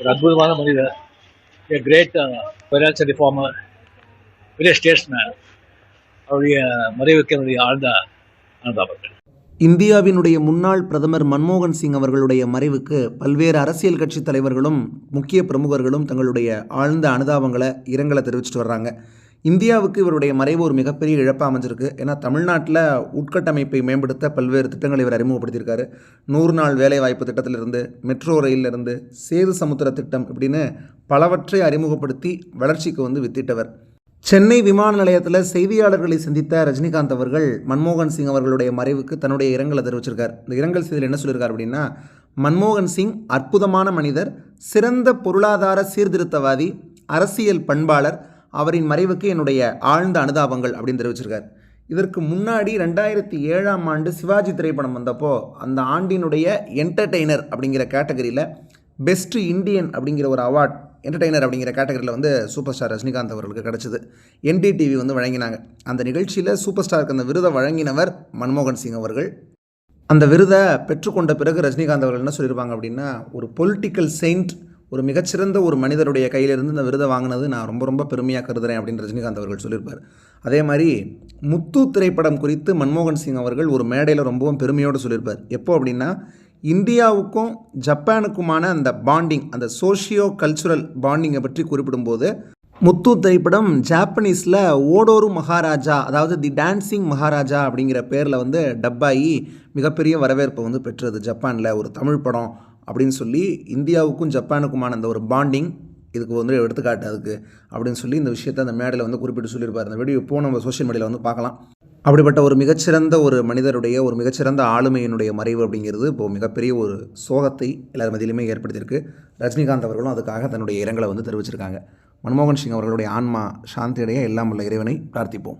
ஒரு அற்புதமான மனிதர். ஏ கிரேட் ஃபைனான்சியல் ரிஃபார்மர் பெரிய ஸ்டேட்ஸ்மேன் அவருடைய மறைவுக்கு என்னுடைய ஆழ்ந்த அனுதாபங்கள். இந்தியாவினுடைய முன்னாள் பிரதமர் மன்மோகன் சிங் அவர்களுடைய மறைவுக்கு பல்வேறு அரசியல் கட்சி தலைவர்களும் முக்கிய பிரமுகர்களும் தங்களுடைய ஆழ்ந்த அனுதாபங்களை இரங்கலை தெரிவிச்சிட்டு வர்றாங்க. இந்தியாவுக்கு இவருடைய மறைவு ஒரு மிகப்பெரிய இழப்பாக அமைஞ்சிருக்கு. ஏன்னா தமிழ்நாட்டில் உட்கட்டமைப்பை மேம்படுத்த பல்வேறு திட்டங்களை இவர் அறிமுகப்படுத்தியிருக்காரு. நூறு நாள் வேலைவாய்ப்பு திட்டத்திலிருந்து மெட்ரோ ரயிலிருந்து சேது சமுத்திர திட்டம் இப்படின்னு பலவற்றை அறிமுகப்படுத்தி வளர்ச்சிக்கு வந்து வித்திட்டவர். சென்னை விமான நிலையத்தில் செய்தியாளர்களை சந்தித்த ரஜினிகாந்த் அவர்கள் மன்மோகன் சிங் அவர்களுடைய மறைவுக்கு தன்னுடைய இரங்கலை தெரிவிச்சிருக்கார். இந்த இரங்கல் செய்தியில் என்ன சொல்லியிருக்கார் அப்படின்னா மன்மோகன் சிங் அற்புதமான மனிதர் சிறந்த பொருளாதார சீர்திருத்தவாதி அரசியல் பண்பாளர் அவரின் மறைவுக்கு என்னுடைய ஆழ்ந்த அனுதாபங்கள் அப்படின்னு தெரிவிச்சிருக்கார். இதற்கு முன்னாடி ரெண்டாயிரத்தி ஏழாம் ஆண்டு சிவாஜி திரைப்படம் வந்தப்போ அந்த ஆண்டினுடைய என்டர்டெய்னர் அப்படிங்கிற கேட்டகரியில் பெஸ்ட்டு இந்தியன் அப்படிங்கிற ஒரு அவார்ட் என்டர்டெய்னர் அப்படிங்கிற கேட்டகரியில் வந்து சூப்பர் ஸ்டார் ரஜினிகாந்த் அவர்களுக்கு கிடச்சிது. என்டிடிவி வந்து வழங்கினாங்க. அந்த நிகழ்ச்சியில் சூப்பர் ஸ்டாருக்கு அந்த விருதை வழங்கினவர் மன்மோகன் சிங் அவர்கள். அந்த விருதை பெற்றுக்கொண்ட பிறகு ரஜினிகாந்த் அவர்கள் என்ன சொல்லியிருப்பாங்க அப்படின்னா ஒரு பொலிட்டிக்கல் செயின்ட் ஒரு மிகச்சிறந்த ஒரு மனிதருடைய கையிலிருந்து இந்த விருதை வாங்கினது நான் ரொம்ப ரொம்ப பெருமையாக கருதுறேன் அப்படின்னு ரஜினிகாந்த் அவர்கள் சொல்லியிருப்பார். அதே மாதிரி முத்து திரைப்படம் குறித்து மன்மோகன் சிங் அவர்கள் ஒரு மேடையில் ரொம்பவும் பெருமையோடு சொல்லியிருப்பார். எப்போ அப்படின்னா இந்தியாவுக்கும் ஜப்பானுக்குமான அந்த பாண்டிங் அந்த சோஷியோ கல்ச்சுரல் பாண்டிங்கை பற்றி குறிப்பிடும்போது முத்து திரைப்படம் ஜாப்பனீஸில் ஓடோரு மகாராஜா அதாவது தி டான்சிங் மகாராஜா அப்படிங்கிற பேரில் வந்து டப்பாயி மிகப்பெரிய வரவேற்பை வந்து பெற்றது. ஜப்பானில் ஒரு தமிழ் படம் அப்படின்னு சொல்லி இந்தியாவுக்கும் ஜப்பானுக்குமான அந்த ஒரு பாண்டிங் இதுக்கு வந்து எடுத்துக்காட்டு அதுக்கு அப்படின்னு சொல்லி இந்த விஷயத்தை அந்த மேடையில் வந்து குறிப்பிட்டு சொல்லியிருப்பார். அந்த வீடியோ இப்போ நம்ம சோஷியல் மீடியாவில் வந்து பார்க்கலாம். அப்படிப்பட்ட ஒரு மிகச்சிறந்த ஒரு மனிதருடைய ஒரு மிகச்சிறந்த ஆளுமையினுடைய மறைவு அப்படிங்கிறது இப்போது மிகப்பெரிய ஒரு சோகத்தை எல்லார் மதியிலுமே ஏற்படுத்தியிருக்கு. ரஜினிகாந்த் அவர்களும் அதுக்காக தன்னுடைய இரங்கலை வந்து தெரிவிச்சிருக்காங்க. மன்மோகன் சிங் அவர்களுடைய ஆன்மா சாந்தியடைய எல்லாம் உள்ள இறைவனை பிரார்த்திப்போம்.